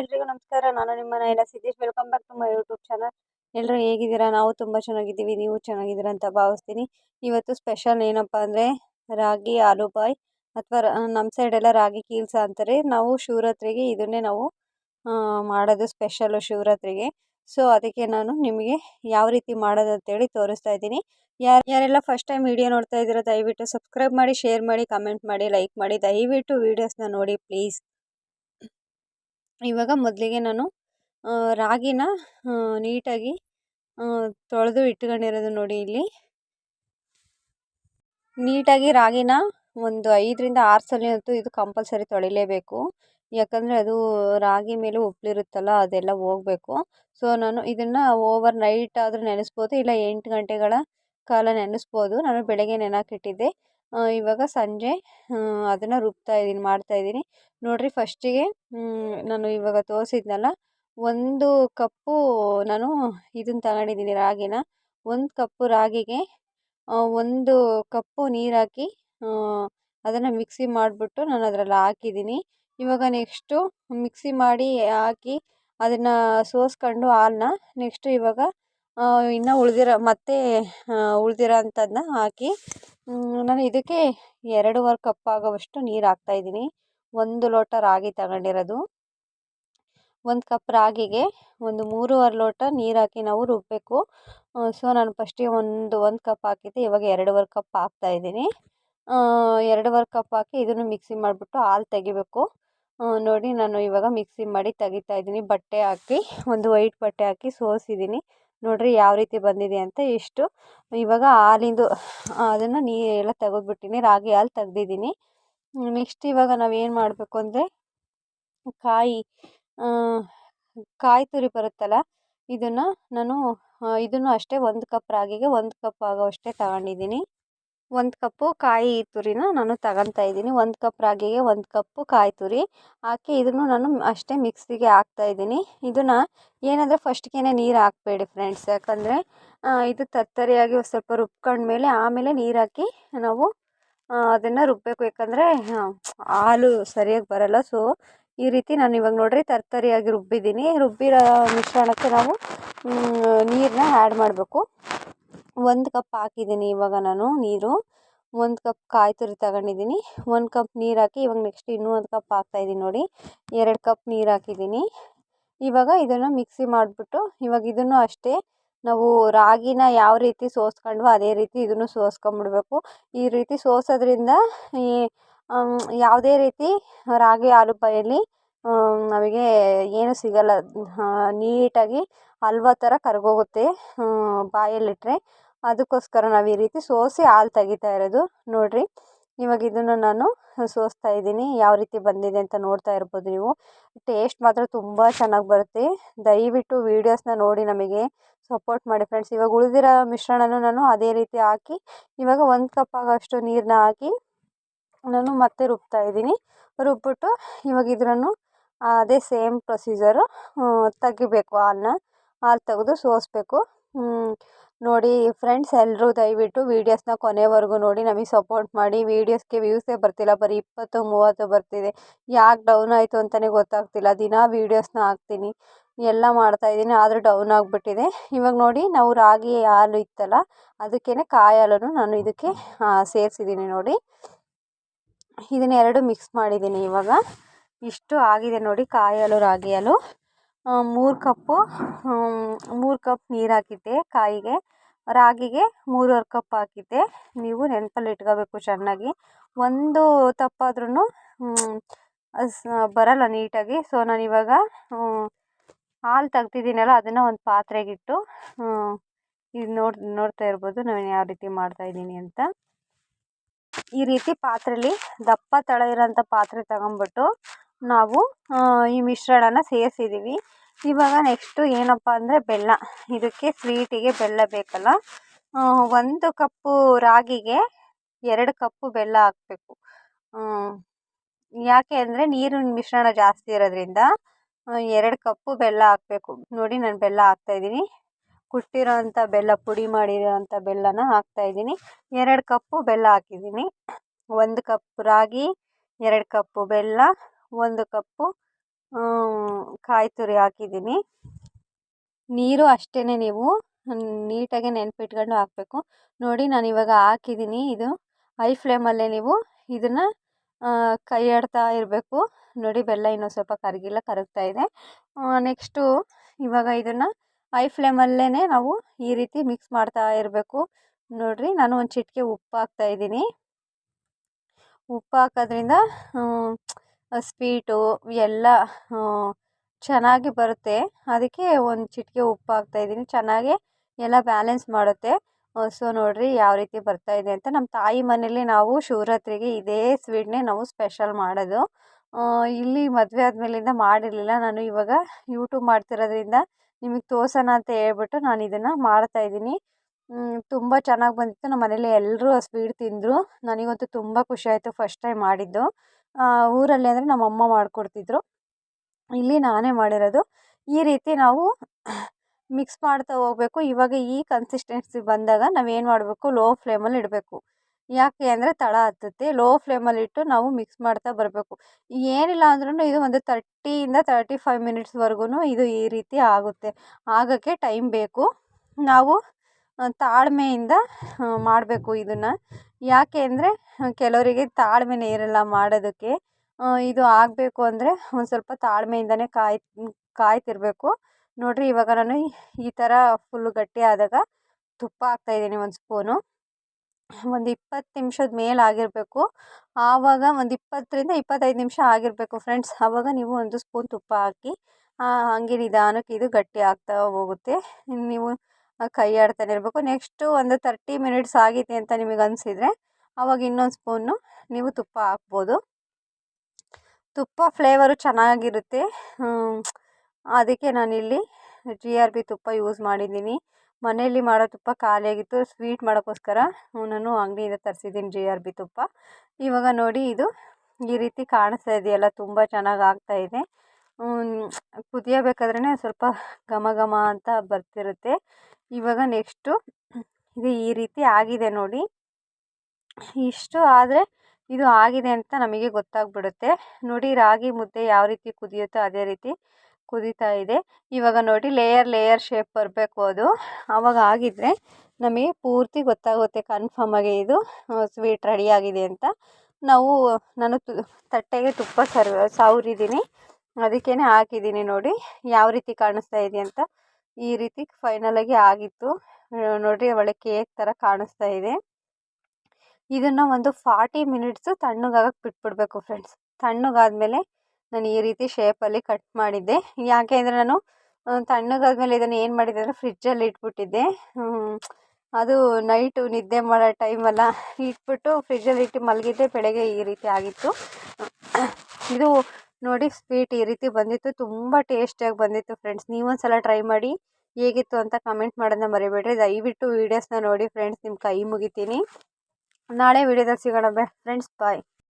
ಎಲ್ರಿಗೂ ನಮಸ್ಕಾರ. ನಾನು ನಿಮ್ಮ ಮನೆಯಲ್ಲ Siddesh. Welcome back to my YouTube channel. ಎಲ್ಲರೂ ಹೇಗಿದ್ದೀರಾ? ನಾವು ತುಂಬ ಚೆನ್ನಾಗಿದ್ದೀವಿ. ನೀವು ಚೆನ್ನಾಗಿದ್ದೀರಾ ಅಂತ ಭಾವಿಸ್ತೀನಿ. ಇವತ್ತು ಸ್ಪೆಷಲ್ ಏನಪ್ಪ ಅಂದರೆ ರಾಗಿ, ಆಲೂಬಾಯ್ ಅಥವಾ ನಮ್ಮ ಸೈಡೆಲ್ಲ ರಾಗಿ ಕೀಲ್ಸ ಅಂತಾರೆ. ನಾವು ಶಿವರಾತ್ರಿಗೆ ಇದನ್ನೇ ನಾವು ಮಾಡೋದು ಸ್ಪೆಷಲು ಶಿವರಾತ್ರಿಗೆ. ಸೊ, ಅದಕ್ಕೆ ನಾನು ನಿಮಗೆ ಯಾವ ರೀತಿ ಮಾಡೋದು ಅಂತೇಳಿ ತೋರಿಸ್ತಾ ಇದ್ದೀನಿ. ಯಾರು, ಯಾರೆಲ್ಲ ಫಸ್ಟ್ ಟೈಮ್ ವಿಡಿಯೋ ನೋಡ್ತಾ ಇದ್ದೀರಾ, ದಯವಿಟ್ಟು ಸಬ್ಸ್ಕ್ರೈಬ್ ಮಾಡಿ ಶೇರ್ ಮಾಡಿ ಕಮೆಂಟ್ ಮಾಡಿ ಲೈಕ್ ಮಾಡಿ. ದಯವಿಟ್ಟು ವೀಡಿಯೋಸ್ನ ನೋಡಿ ಪ್ಲೀಸ್ ಇವಾಗ ಮೊದಲಿಗೆ ನಾನು ರಾಗಿನ ನೀಟಾಗಿ ತೊಳೆದು ಇಟ್ಕೊಂಡಿರೋದು ನೋಡಿ ಇಲ್ಲಿ. ನೀಟಾಗಿ ರಾಗಿನ ಒಂದು ಐದರಿಂದ ಆರು ಸಲ ಅಂತೂ ಇದು ಕಂಪಲ್ಸರಿ ತೊಳಿಲೇಬೇಕು. ಯಾಕಂದರೆ ಅದು ರಾಗಿ ಮೇಲೆ ಉಪ್ಲಿರುತ್ತಲ್ಲ ಅದೆಲ್ಲ ಹೋಗಬೇಕು. ಸೊ, ನಾನು ಇದನ್ನು ಓವರ್ ನೈಟ್ ಆದರೂ ನೆನೆಸ್ಬೋದು, ಇಲ್ಲ ಎಂಟು ಗಂಟೆಗಳ ಕಾಲ ನೆನೆಸ್ಬೋದು. ನಾನು ಬೆಳಗ್ಗೆ ನೆನೆಹಾಕಿಟ್ಟಿದ್ದೆ ಇವಾಗ ಸಂಜೆ ಅದನ್ನು ರುಬ್ತಾ ಇದ್ದೀನಿ ಮಾಡ್ತಾ ಇದ್ದೀನಿ ನೋಡಿರಿ ಫಸ್ಟಿಗೆ ನಾನು ಇವಾಗ ತೋರಿಸಿದ್ನಲ್ಲ, ಒಂದು ಕಪ್ಪು ನಾನು ಇದನ್ನು ತಗೊಂಡಿದ್ದೀನಿ ರಾಗಿನ. ಒಂದು ಕಪ್ಪು ರಾಗಿಗೆ ಒಂದು ಕಪ್ಪು ನೀರು ಹಾಕಿ ಅದನ್ನು ಮಿಕ್ಸಿ ಮಾಡಿಬಿಟ್ಟು ನಾನು ಅದರಲ್ಲಿ ಹಾಕಿದ್ದೀನಿ ಇವಾಗ ನೆಕ್ಸ್ಟು ಮಿಕ್ಸಿ ಮಾಡಿ ಹಾಕಿ ಅದನ್ನು ಸೋಸ್ಕೊಂಡು ಹಾಲನ್ನ ನೆಕ್ಸ್ಟು ಇವಾಗ ಇನ್ನೂ ಉಳಿದಿರೋ, ಮತ್ತೆ ಉಳಿದಿರೋ ಅಂಥದ್ದನ್ನ ಹಾಕಿ ನಾನು ಇದಕ್ಕೆ ಎರಡೂವರೆ ಕಪ್ ಆಗೋವಷ್ಟು ನೀರು ಹಾಕ್ತಾಯಿದ್ದೀನಿ ಒಂದು ಲೋಟ ರಾಗಿ ತಗೊಂಡಿರೋದು. ಒಂದು ಕಪ್ ರಾಗಿಗೆ ಒಂದು ಮೂರುವರೆ ಲೋಟ ನೀರು ಹಾಕಿ ನಾವು ರುಬ್ಬಬೇಕು ಸೊ ನಾನು ಫಸ್ಟಿಗೆ ಒಂದು ಒಂದು ಕಪ್ ಹಾಕಿದ್ದೆ ಇವಾಗ ಎರಡೂವರೆ ಕಪ್ ಹಾಕ್ತಾಯಿದ್ದೀನಿ ಎರಡೂವರೆ ಕಪ್ ಹಾಕಿ ಇದನ್ನು ಮಿಕ್ಸಿ ಮಾಡಿಬಿಟ್ಟು ಹಾಲು ತೆಗಿಬೇಕು. ನೋಡಿ ನಾನು ಇವಾಗ ಮಿಕ್ಸಿ ಮಾಡಿ ತೆಗಿತಾ ಇದ್ದೀನಿ. ಬಟ್ಟೆ ಹಾಕಿ, ಒಂದು ವೈಟ್ ಬಟ್ಟೆ ಹಾಕಿ ಸೋಸಿದ್ದೀನಿ. ನೋಡಿರಿ ಯಾವ ರೀತಿ ಬಂದಿದೆ ಅಂತ ಇಷ್ಟು. ಇವಾಗ ಹಾಲಿಂದು, ಅದನ್ನು ನೀ ಎಲ್ಲ ತೆಗೆದ್ಬಿಟ್ಟಿನಿ, ರಾಗಿ ಹಾಲು ತೆಗ್ದಿದ್ದೀನಿ. ನೆಕ್ಸ್ಟ್ ಇವಾಗ ನಾವು ಏನು ಮಾಡಬೇಕು ಅಂದರೆ, ಕಾಯಿ ಕಾಯಿ ತುರಿ ಬರುತ್ತಲ್ಲ, ಇದನ್ನು ನಾನು ಇದನ್ನು ಅಷ್ಟೇ ಒಂದು ಕಪ್ ರಾಗಿಗೆ ಒಂದು ಕಪ್ ಆಗೋವಷ್ಟೇ ತಗೊಂಡಿದ್ದೀನಿ. ಒಂದು ಕಪ್ಪು ಕಾಯಿ ತುರಿನ ನಾನು ತಗೊತಾ ಇದ್ದೀನಿ. ಒಂದು ಕಪ್ ರಾಗಿಗೆ ಒಂದು ಕಪ್ಪು ಕಾಯಿ ತುರಿ. ಹಾಕಿ ಇದನ್ನು ನಾನು ಅಷ್ಟೇ ಮಿಕ್ಸಿಗೆ ಹಾಕ್ತಾ ಇದ್ದೀನಿ. ಇದನ್ನು ಏನಂದರೆ ಫಸ್ಟ್ಗೆ ನೀರು ಹಾಕಬೇಡಿ ಫ್ರೆಂಡ್ಸ್ ಯಾಕಂದರೆ ಇದು ತತ್ತರಿಯಾಗಿ ಸ್ವಲ್ಪ ರುಬ್ಕೊಂಡ್ಮೇಲೆ ಆಮೇಲೆ ನೀರು ಹಾಕಿ ನಾವು ಅದನ್ನು ರುಬ್ಬಬೇಕು ಯಾಕಂದರೆ ಹಾಲು ಸರಿಯಾಗಿ ಬರೋಲ್ಲ. ಸೊ ಈ ರೀತಿ ನಾನು ಇವಾಗ ನೋಡಿರಿ ತರ್ತರಿಯಾಗಿ ರುಬ್ಬಿದ್ದೀನಿ. ರುಬ್ಬಿರೋ ಮಿಶ್ರಣಕ್ಕೆ ನಾವು ನೀರನ್ನ ಆ್ಯಡ್ ಮಾಡಬೇಕು. ಒಂದು ಕಪ್ ಹಾಕಿದ್ದೀನಿ ಇವಾಗ ನಾನು ನೀರು. ಒಂದು ಕಪ್ ಕಾಯಿ ತುರಿ ತಗೊಂಡಿದ್ದೀನಿ. ಒಂದು ಕಪ್ ನೀರು ಹಾಕಿ ಇವಾಗ ನೆಕ್ಸ್ಟ್ ಇನ್ನೂ ಒಂದು ಕಪ್ ಹಾಕ್ತಾಯಿದ್ದೀನಿ ನೋಡಿ. ಎರಡು ಕಪ್ ನೀರು ಹಾಕಿದ್ದೀನಿ. ಇವಾಗ ಇದನ್ನು ಮಿಕ್ಸಿ ಮಾಡಿಬಿಟ್ಟು ಇವಾಗ ಇದನ್ನು ಅಷ್ಟೇ ನಾವು ರಾಗಿನ ಯಾವ ರೀತಿ ಸೋಸ್ಕೊಂಡ್ವೋ ಅದೇ ರೀತಿ ಇದನ್ನು ಸೋಸ್ಕೊಂಬಿಡ್ಬೇಕು. ಈ ರೀತಿ ಸೋಸೋದ್ರಿಂದ ಈ ಯಾವುದೇ ರೀತಿ ರಾಗಿ ಆಲೂಬಾಯಲ್ಲಿ ನಮಗೆ ಏನು ಸಿಗಲ್ಲ. ನೀಟಾಗಿ ಹಲ್ವ ಥರ ಕರಗೋಗುತ್ತೆ ಬಾಯಲ್ಲಿಟ್ಟರೆ ಅದಕ್ಕೋಸ್ಕರ ನಾವು ಈ ರೀತಿ ಸೋಸಿ ಹಾಲು ತೆಗಿತಾ ಇರೋದು. ನೋಡಿರಿ, ಇವಾಗ ಇದನ್ನು ನಾನು ಸೋಸ್ತಾ ಇದ್ದೀನಿ. ಯಾವ ರೀತಿ ಬಂದಿದೆ ಅಂತ ನೋಡ್ತಾ ಇರ್ಬೋದು ನೀವು. ಟೇಸ್ಟ್ ಮಾತ್ರ ತುಂಬ ಚೆನ್ನಾಗಿ ಬರುತ್ತೆ. ದಯವಿಟ್ಟು ವೀಡಿಯೋಸ್ನ ನೋಡಿ ನಮಗೆ ಸಪೋರ್ಟ್ ಮಾಡಿ ಫ್ರೆಂಡ್ಸ್ ಇವಾಗ ಉಳಿದಿರೋ ಮಿಶ್ರಣನೂ ನಾನು ಅದೇ ರೀತಿ ಹಾಕಿ, ಇವಾಗ ಒಂದು ಕಪ್ ಆಗೋಷ್ಟು ನೀರನ್ನ ಹಾಕಿ, ನಾನು ಮತ್ತೆ ರುಬ್ತಾ ಇದ್ದೀನಿ. ರುಬ್ಬಿಟ್ಟು ಇವಾಗ ಇದನ್ನು ಅದೇ ಸೇಮ್ ಪ್ರೊಸೀಜರು. ತೆಗಿಬೇಕು ಹಾಲನ್ನ ಹಾಲು ತೆಗೆದು ಸೋಸಬೇಕು. ನೋಡಿ ಫ್ರೆಂಡ್ಸ್ ಎಲ್ಲರೂ ದಯವಿಟ್ಟು ವೀಡಿಯೋಸ್ನ ಕೊನೆವರೆಗೂ ನೋಡಿ, ನಮಗೆ ಸಪೋರ್ಟ್ ಮಾಡಿ. ವೀಡಿಯೋಸ್ಗೆ ವ್ಯೂಸೇ ಬರ್ತಿಲ್ಲ, ಬರೀ ಇಪ್ಪತ್ತು, ಮೂವತ್ತು ಬರ್ತಿದೆ. ಯಾಕೆ ಡೌನ್ ಆಯಿತು ಅಂತಲೇ ಗೊತ್ತಾಗ್ತಿಲ್ಲ. ದಿನ ವೀಡಿಯೋಸ್ನ ಹಾಕ್ತೀನಿ. ಎಲ್ಲ ಮಾಡ್ತಾಯಿದ್ದೀನಿ ಆದರೂ ಡೌನ್ ಆಗಿಬಿಟ್ಟಿದೆ. ಇವಾಗ ನೋಡಿ, ನಾವು ರಾಗಿ ಹಾಲು ಇತ್ತಲ್ಲ ಅದಕ್ಕೇ ಕಾಯಿ ಹಾಲನ್ನು ನಾನು ಇದಕ್ಕೆ ಸೇರಿಸಿದ್ದೀನಿ ನೋಡಿ. ಇದನ್ನೆರಡು ಮಿಕ್ಸ್ ಮಾಡಿದ್ದೀನಿ ಇವಾಗ. ಇಷ್ಟು ಆಗಿದೆ ನೋಡಿ ಕಾಯಿ ಹಾಲು ರಾಗಿ ಹಾಲು ಮೂರು ಕಪ್ಪು ಮೂರು ಕಪ್ ನೀರು ಹಾಕಿದ್ದೆ ಕಾಯಿಗೆ. ರಾಗಿಗೆ ಮೂರುವರೆ ಕಪ್ ಹಾಕಿದ್ದೆ. ನೀವು ನೆನಪಲ್ಲಿ ಇಟ್ಕೋಬೇಕು ಚೆನ್ನಾಗಿ. ಒಂದು ತಪ್ಪಾದ್ರೂ ಬರಲ್ಲ ನೀಟಾಗಿ. ಸೊ ನಾನು ಇವಾಗ ಹಾಲು ತೆಗ್ದಿದ್ದೀನಲ್ಲ, ಅದನ್ನು ಒಂದು ಪಾತ್ರೆಗಿಟ್ಟು ಇದು ನೋಡ್, ನೋಡ್ತಾ ಇರ್ಬೋದು ನಾನು ಯಾವ ರೀತಿ ಮಾಡ್ತಾಯಿದ್ದೀನಿ ಅಂತ. ಈ ರೀತಿ ಪಾತ್ರೆಯಲ್ಲಿ ದಪ್ಪ ತಳ ಇರೋಂಥ ಪಾತ್ರೆ ತಗೊಂಬಿಟ್ಟು ನಾವು ಈ ಮಿಶ್ರಣನ ಸೇರಿಸಿದ್ದೀವಿ ಇವಾಗ ನೆಕ್ಸ್ಟು ಏನಪ್ಪ ಅಂದರೆ ಬೆಲ್ಲ. ಇದಕ್ಕೆ ಸ್ವೀಟಿಗೆ ಬೆಲ್ಲ ಬೇಕಲ್ಲ. ಒಂದು ಕಪ್ಪು ರಾಗಿಗೆ ಎರಡು ಕಪ್ಪು ಬೆಲ್ಲ ಹಾಕಬೇಕು. ಯಾಕೆ ಅಂದರೆ ನೀರಿನ ಮಿಶ್ರಣ ಜಾಸ್ತಿ ಇರೋದ್ರಿಂದ ಎರಡು ಕಪ್ಪು ಬೆಲ್ಲ ಹಾಕಬೇಕು. ನೋಡಿ ನಾನು ಬೆಲ್ಲ ಹಾಕ್ತಾಯಿದ್ದೀನಿ ಕುಟ್ಟಿರೋ ಅಂಥ ಬೆಲ್ಲ, ಪುಡಿ ಮಾಡಿರೋ ಅಂಥ ಬೆಲ್ಲನ ಹಾಕ್ತಾಯಿದ್ದೀನಿ ಎರಡು ಕಪ್ಪು ಬೆಲ್ಲ ಹಾಕಿದ್ದೀನಿ. ಒಂದು ಕಪ್ ರಾಗಿ, ಎರಡು ಕಪ್ಪು ಬೆಲ್ಲ ಒಂದು ಕಪ್ಪು ಕಾಯಿ ತುರಿ ಹಾಕಿದ್ದೀನಿ. ನೀರು ಅಷ್ಟೇ ನೀವು ನೀಟಾಗಿ ನೆನ್ಪಿಟ್ಕೊಂಡು ಹಾಕಬೇಕು. ನೋಡಿ ನಾನು ಇವಾಗ ಹಾಕಿದ್ದೀನಿ ಇದು. ಹೈ ಫ್ಲೇಮಲ್ಲೇ ನೀವು ಇದನ್ನು ಕೈ ಆಡ್ತಾ ಇರಬೇಕು. ನೋಡಿ ಬೆಲ್ಲ ಇನ್ನೂ ಸ್ವಲ್ಪ ಕರಗಿಲ್ಲ, ಕರಗ್ತಾ ಇದೆ. ನೆಕ್ಸ್ಟು ಇವಾಗ ಇದನ್ನು ಹೈ ಫ್ಲೇಮಲ್ಲೇ ನಾವು ಈ ರೀತಿ ಮಿಕ್ಸ್ ಮಾಡ್ತಾ ಇರಬೇಕು. ನೋಡಿರಿ ನಾನು ಒಂದು ಚಿಟಿಕೆ ಉಪ್ಪು ಹಾಕ್ತಾಯಿದ್ದೀನಿ ಉಪ್ಪು ಹಾಕೋದ್ರಿಂದ ಸ್ವೀಟು ಎಲ್ಲ ಚೆನ್ನಾಗಿ ಬರುತ್ತೆ. ಅದಕ್ಕೆ ಒಂದು ಚಿಟಿಕೆ ಉಪ್ಪು ಹಾಕ್ತಾಯಿದ್ದೀನಿ ಚೆನ್ನಾಗೆ ಎಲ್ಲ ಬ್ಯಾಲೆನ್ಸ್ ಮಾಡುತ್ತೆ. ಸೊ ನೋಡಿರಿ ಯಾವ ರೀತಿ ಬರ್ತಾಯಿದೆ ಅಂತ. ನಮ್ಮ ತಾಯಿ ಮನೇಲಿ ನಾವು ಶಿವರಾತ್ರಿಗೆ ಇದೇ ಸ್ವೀಟ್ನೇ ನಾವು ಸ್ಪೆಷಲ್ ಮಾಡೋದು. ಇಲ್ಲಿ ಮದುವೆ ಆದಮೇಲಿಂದ ಮಾಡಿರಲಿಲ್ಲ. ನಾನು ಇವಾಗ ಯೂಟ್ಯೂಬ್ ಮಾಡ್ತಿರೋದ್ರಿಂದ ನಿಮಗೆ ತೋರ್ಸೋಣ ಅಂತ ಹೇಳ್ಬಿಟ್ಟು ನಾನು ಇದನ್ನು ಮಾಡ್ತಾಯಿದ್ದೀನಿ ತುಂಬ ಚೆನ್ನಾಗಿ ಬಂದಿತ್ತು. ನಮ್ಮ ಮನೇಲಿ ಎಲ್ಲರೂ ಆ ಸ್ವೀಟ್ ತಿಂದರು. ನನಗಂತೂ ತುಂಬ ಖುಷಿ ಆಯಿತು ಫಸ್ಟ್ ಟೈಮ್ ಮಾಡಿದ್ದು. ಊರಲ್ಲಿ ಅಂದರೆ ನಮ್ಮ ಅಮ್ಮ ಮಾಡಿಕೊಡ್ತಿದ್ರು. ಇಲ್ಲಿ ನಾನೇ ಮಾಡಿರೋದು. ಈ ರೀತಿ ನಾವು ಮಿಕ್ಸ್ ಮಾಡ್ತಾ ಹೋಗ್ಬೇಕು. ಇವಾಗ ಈ ಕನ್ಸಿಸ್ಟೆನ್ಸಿ ಬಂದಾಗ ನಾವೇನು ಮಾಡಬೇಕು? ಲೋ ಫ್ಲೇಮಲ್ಲಿ ಇಡಬೇಕು. ಯಾಕೆ ಅಂದರೆ ತಳ ಹತ್ತುತ್ತೆ. ಲೋ ಫ್ಲೇಮಲ್ಲಿ ಇಟ್ಟು ನಾವು ಮಿಕ್ಸ್ ಮಾಡ್ತಾ ಬರಬೇಕು. ಏನಿಲ್ಲ ಅಂದ್ರೂ ಇದು ಒಂದು ತರ್ಟಿಯಿಂದ ತರ್ಟಿ ಫೈವ್ ಮಿನಿಟ್ಸ್ವರೆಗೂ ಇದು ಈ ರೀತಿ ಆಗುತ್ತೆ. ಆಗೋಕ್ಕೆ ಟೈಮ್ ಬೇಕು. ನಾವು ತಾಳ್ಮೆಯಿಂದ ಮಾಡಬೇಕು ಇದನ್ನು. ಯಾಕೆ ಅಂದರೆ ಕೆಲವರಿಗೆ ತಾಳ್ಮೆನೇ ಇರೋಲ್ಲ ಮಾಡೋದಕ್ಕೆ. ಇದು ಆಗಬೇಕು ಅಂದರೆ ಒಂದು ಸ್ವಲ್ಪ ತಾಳ್ಮೆಯಿಂದಲೇ ಕಾಯ್, ಕಾಯ್ತಿರಬೇಕು. ನೋಡಿರಿ, ಇವಾಗ ನಾನು ಈ ಥರ ಫುಲ್ಲು ಗಟ್ಟಿ ಆದಾಗ ತುಪ್ಪ ಹಾಕ್ತಾಯಿದ್ದೀನಿ ಒಂದು ಸ್ಪೂನು ಒಂದು ಇಪ್ಪತ್ತು ನಿಮಿಷದ ಮೇಲೆ ಆಗಿರಬೇಕು. ಆವಾಗ ಒಂದು ಇಪ್ಪತ್ತರಿಂದ ಇಪ್ಪತ್ತೈದು ನಿಮಿಷ ಆಗಿರಬೇಕು ಫ್ರೆಂಡ್ಸ್ ಆವಾಗ ನೀವು ಒಂದು ಸ್ಪೂನ್ ತುಪ್ಪ ಹಾಕಿ ಹಾಗೆ ನಿಧಾನಕ್ಕೆ ಇದು ಗಟ್ಟಿ ಆಗ್ತಾ ಹೋಗುತ್ತೆ. ನೀವು ಕೈ ಆಡ್ತಾನೆ ಇರಬೇಕು. ನೆಕ್ಸ್ಟು ಒಂದು ತರ್ಟಿ ಮಿನಿಟ್ಸ್ ಆಗಿದೆ ಅಂತ ನಿಮಗೆ ಅನಿಸಿದರೆ ಆವಾಗ ಇನ್ನೊಂದು ಸ್ಪೂನು ನೀವು ತುಪ್ಪ ಹಾಕ್ಬೋದು. ತುಪ್ಪ ಫ್ಲೇವರು ಚೆನ್ನಾಗಿರುತ್ತೆ. ಅದಕ್ಕೆ ನಾನಿಲ್ಲಿ ಜಿ ಆರ್ ಬಿ ತುಪ್ಪ ಯೂಸ್ ಮಾಡಿದ್ದೀನಿ. ಮನೆಯಲ್ಲಿ ಮಾಡೋ ತುಪ್ಪ ಖಾಲಿಯಾಗಿತ್ತು. ಸ್ವೀಟ್ ಮಾಡೋಕ್ಕೋಸ್ಕರ ನಾನು ಅಂಗಡಿಯಿಂದ ತರಿಸಿದ್ದೀನಿ ಜಿ ಆರ್ ಬಿ ತುಪ್ಪ. ಇವಾಗ ನೋಡಿ ಇದು ಈ ರೀತಿ ಕಾಣಿಸ್ತಾ ಇದೆಯಲ್ಲ, ತುಂಬ ಚೆನ್ನಾಗಿ ಆಗ್ತಾಯಿದೆ ಕುದಿಯಬೇಕಾದ್ರೇ ಸ್ವಲ್ಪ ಘಮ ಘಮ ಅಂತ ಬರ್ತಿರುತ್ತೆ. ಇವಾಗ ನೆಕ್ಸ್ಟು ಇದು ಈ ರೀತಿ ಆಗಿದೆ ನೋಡಿ. ಇಷ್ಟು ಆದರೆ ಇದು ಆಗಿದೆ ಅಂತ ನಮಗೆ ಗೊತ್ತಾಗ್ಬಿಡುತ್ತೆ. ನೋಡಿ ರಾಗಿ ಮುದ್ದೆ ಯಾವ ರೀತಿ ಕುದಿಯುತ್ತೋ ಅದೇ ರೀತಿ ಕುದೀತಾ ಇದೆ. ಇವಾಗ ನೋಡಿ ಲೇಯರ್ ಲೇಯರ್ ಶೇಪ್ ಬರಬೇಕು ಅದು. ಆವಾಗ ಆಗಿದ್ರೆ ನಮಗೆ ಪೂರ್ತಿ ಗೊತ್ತಾಗುತ್ತೆ ಕನ್ಫರ್ಮ್ ಆಗಿ ಇದು ಸ್ವೀಟ್ ರೆಡಿಯಾಗಿದೆ ಅಂತ. ನಾವು, ನಾನು ತಟ್ಟೆಗೆ ತುಪ್ಪ ಸರ್, ಸವರಿದ್ದೀನಿ. ಅದಕ್ಕೇ ಹಾಕಿದ್ದೀನಿ ನೋಡಿ. ಯಾವ ರೀತಿ ಕಾಣಿಸ್ತಾ ಇದೆ ಅಂತ. ಈ ರೀತಿ ಫೈನಲಾಗಿ ಆಗಿತ್ತು. ನೋಡಿರಿ ಒಳ್ಳೆ ಕೇಕ್ ಥರ ಕಾಣಿಸ್ತಾ ಇದೆ. ಇದನ್ನು ಒಂದು ಫಾರ್ಟಿ ಮಿನಿಟ್ಸು ತಣ್ಣಗಾಗಕ್ಕೆ ಬಿಟ್ಬಿಡ್ಬೇಕು ಫ್ರೆಂಡ್ಸ್ ತಣ್ಣಗಾದ್ಮೇಲೆ ನಾನು ಈ ರೀತಿ ಶೇಪಲ್ಲಿ ಕಟ್ ಮಾಡಿದ್ದೆ. ಯಾಕೆ ಅಂದರೆ ನಾನು ತಣ್ಣಗಾದ್ಮೇಲೆ ಇದನ್ನು ಏನು ಮಾಡಿದ್ದೆ ಅಂದರೆ ಫ್ರಿಜ್ಜಲ್ಲಿ ಇಟ್ಬಿಟ್ಟಿದ್ದೆ. ಅದು ನೈಟು ನಿದ್ದೆ ಮಾಡೋ ಟೈಮಲ್ಲ ಇಟ್ಬಿಟ್ಟು ಫ್ರಿಜ್ಜಲ್ಲಿ ಇಟ್ಟು ಮಲಗಿದ್ದೆ, ಬೆಳಗ್ಗೆ ಈ ರೀತಿ ಆಗಿತ್ತು. ಇದು ನೋಡಿ ಸ್ವೀಟ್ ಈ ರೀತಿ ಬಂದಿತ್ತು, ತುಂಬ ಟೇಸ್ಟಿಯಾಗಿ ಬಂದಿತ್ತು ಫ್ರೆಂಡ್ಸ್. ನೀವೊಂದ್ಸಲ ಟ್ರೈ ಮಾಡಿ, ಹೇಗಿತ್ತು ಅಂತ ಕಮೆಂಟ್ ಮಾಡೋದನ್ನ ಮರಿಬೇಡ್ರಿ. ದಯವಿಟ್ಟು ವೀಡಿಯೋಸ್ನ ನೋಡಿ ಫ್ರೆಂಡ್ಸ್, ನಿಮ್ಮ ಕೈ ಮುಗಿತೀನಿ. ನಾಳೆ ವೀಡಿಯೋದಲ್ಲಿ ಸಿಗೋಣ ಬೈ ಫ್ರೆಂಡ್ಸ್, ಬಾಯ್.